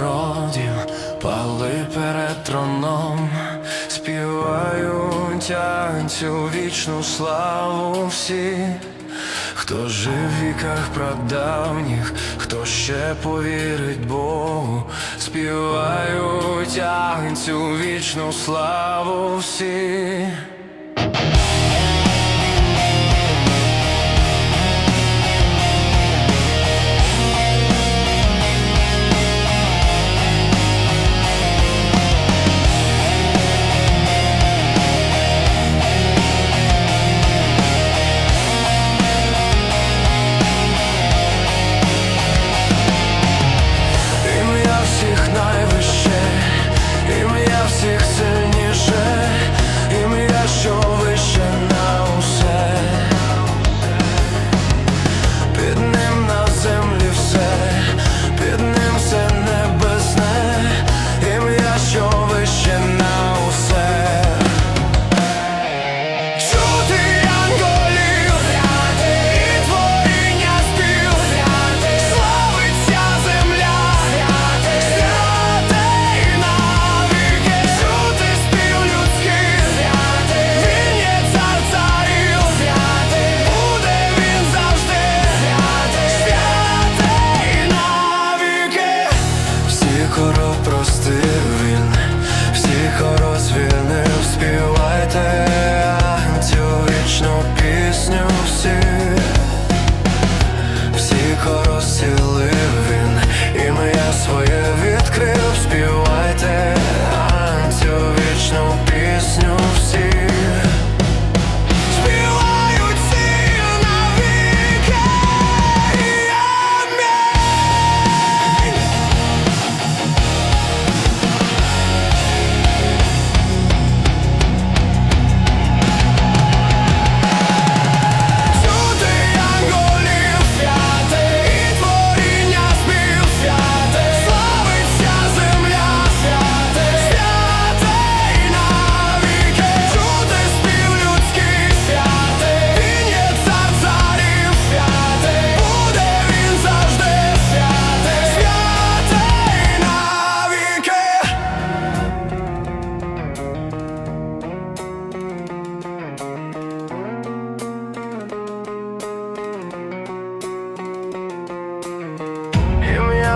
народів, пали перед троном, співаю цю вічну славу всі, хто жив в віках прадавніх, хто ще повірить Богу, співаю цю вічну славу всі. new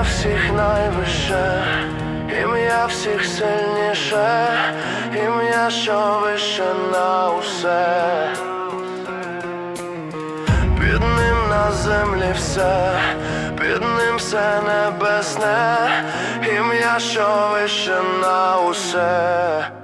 всіх найвище, ім'я всіх сильніше, ім'я, що вище на усе. Під ним на землі все, під ним все небесне, ім'я, що вище на усе.